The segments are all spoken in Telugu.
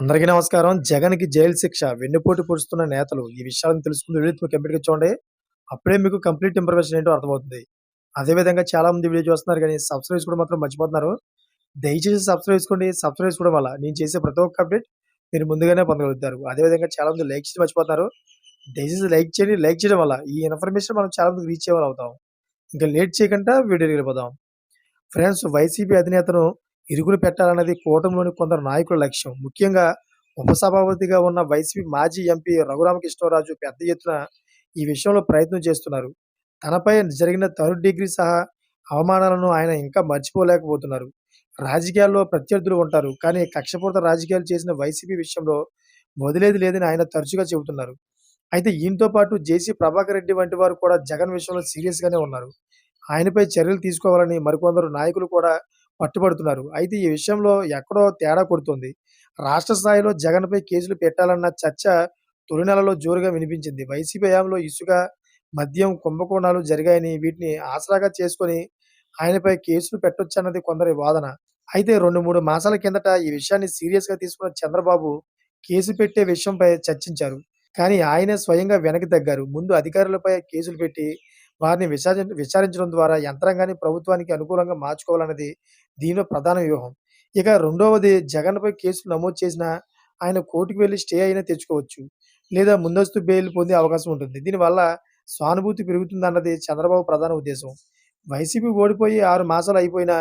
అందరికీ నమస్కారం. జగన్‌కి జైలు శిక్ష, వెన్నుపోటు పొడుస్తున్న నేతలు. ఈ విషయాలను తెలుసుకుని వీడియో మీరు కంప్లీట్‌గా చూడండి. అప్పుడే మీకు కంప్లీట్ ఇన్ఫర్మేషన్ ఏంటో అర్థమవుతుంది. అదే విధంగా చాలామంది వీడియో చూస్తున్నారు కానీ సబ్స్క్రైబ్ కూడా మాత్రం మర్చిపోతున్నారు. దయచేసి సబ్స్క్రైబ్ చేసుకోండి. సబ్స్క్రైబ్ చేసుకోవడం వల్ల నేను చేసే ప్రతి ఒక్క అప్డేట్ మీరు ముందుగానే పొందగలుగుతారు. అదే విధంగా చాలామంది లైక్ చేసి మర్చిపోతున్నారు. దయచేసి లైక్ చేయండి. లైక్ చేయడం వల్ల ఈ ఇన్ఫర్మేషన్ మనం చాలా మంది రీచ్ అయ్యేవాళ్ళం అవుతాం. ఇంకా లేట్ చేయకుండా వీడియో వెళ్ళిపోదాం. ఫ్రెండ్స్ వైసీపీ అధినేతను ఇరుగులు పెట్టాలన్నది కూటమిలోని కొందరు నాయకుల లక్ష్యం. ముఖ్యంగా ఉపసభాపతిగా ఉన్న వైసీపీ మాజీ ఎంపీ రఘురామకృష్ణరాజు పెద్ద ఎత్తున ఈ విషయంలో ప్రయత్నం చేస్తున్నారు. తనపై జరిగిన థర్డ్ డిగ్రీ సహా అవమానాలను ఆయన ఇంకా మర్చిపోలేకపోతున్నారు. రాజకీయాల్లో ప్రత్యర్థులు ఉంటారు. కానీ కక్షపూర్త రాజకీయాలు చేసిన వైసీపీ విషయంలో వదిలేది లేదని ఆయన తరచుగా చెబుతున్నారు. అయితే ఈయనతో పాటు జేసీ ప్రభాకర్ రెడ్డి వంటి వారు కూడా జగన్ విషయంలో సీరియస్‌గానే ఉన్నారు. ఆయనపై చర్యలు తీసుకోవాలని మరికొందరు నాయకులు కూడా పట్టుబడుతున్నారు. అయితే ఈ విషయంలో ఎక్కడో తేడా కొడుతుంది రాష్ట్ర స్థాయిలో జగన్‌పై కేసులు పెట్టాలన్న చర్చ తొలి నెలలో జోరుగా వినిపించింది. వైసీపీ హయాంలో ఇసుక, మద్యం కుంభకోణాలు జరిగాయని వీటిని ఆసరాగా చేసుకొని ఆయనపై కేసులు పెట్టొచ్చన్నది కొందరి వాదన. అయితే 2, 3 మాసాల కిందట ఈ విషయాన్ని సీరియస్‌గా తీసుకున్న చంద్రబాబు కేసు పెట్టే విషయంపై చర్చించారు. కానీ ఆయనే స్వయంగా వెనక్కి తగ్గారు. ముందు అధికారులపై కేసులు పెట్టి వారిని విచారి విచారించడం ద్వారా యంత్రాంగాన్ని ప్రభుత్వానికి అనుకూలంగా మార్చుకోవాలన్నది దీనిలో ప్రధాన వ్యూహం. ఇక రెండవది జగన్‌పై కేసులు నమోదు చేసిన ఆయన కోర్టుకు వెళ్ళి స్టే అయినా తెచ్చుకోవచ్చు. లేదా ముందస్తు బెయిల్ పొందే అవకాశం ఉంటుంది. దీనివల్ల సానుభూతి పెరుగుతుందన్నది చంద్రబాబు ప్రధాన ఉద్దేశం. వైసీపీ ఓడిపోయి ఆరు మాసాలు అయిపోయినా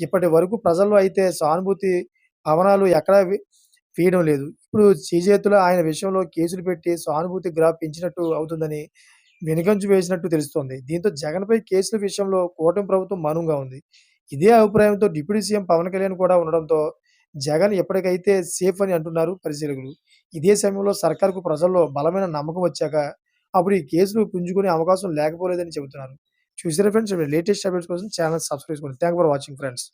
ఇప్పటి వరకు ప్రజల్లో అయితే సానుభూతి భవనాలు ఎక్కడా వేయడం లేదు. ఇప్పుడు చేజేతులు ఆయన విషయంలో కేసులు పెట్టి సానుభూతి గ్రాఫ్ పెంచినట్టు అవుతుందని వెనుకంచు వేసినట్టు తెలుస్తోంది. దీంతో జగన్‌పై కేసుల విషయంలో కూటమి ప్రభుత్వం మౌనంగా ఉంది. ఇదే అభిప్రాయంతో డిప్యూటీ సీఎం పవన్ కళ్యాణ్ కూడా ఉండడంతో జగన్ ఎప్పటికైతే సేఫ్ అని అంటున్నారు పరిశీలకులు. ఇదే సమయంలో సర్కార్‌కు ప్రజల్లో బలమైన నమ్మకం వచ్చాక అప్పుడు ఈ కేసులు పుంజుకునే అవకాశం లేకపోలేదని చెబుతున్నారు. చూసారా ఫ్రెండ్స్ లేటెస్ట్ అప్డేట్స్ కోసం ఛానల్ సబ్స్క్రైబ్ చేసుకోండి. Thank for watching friends.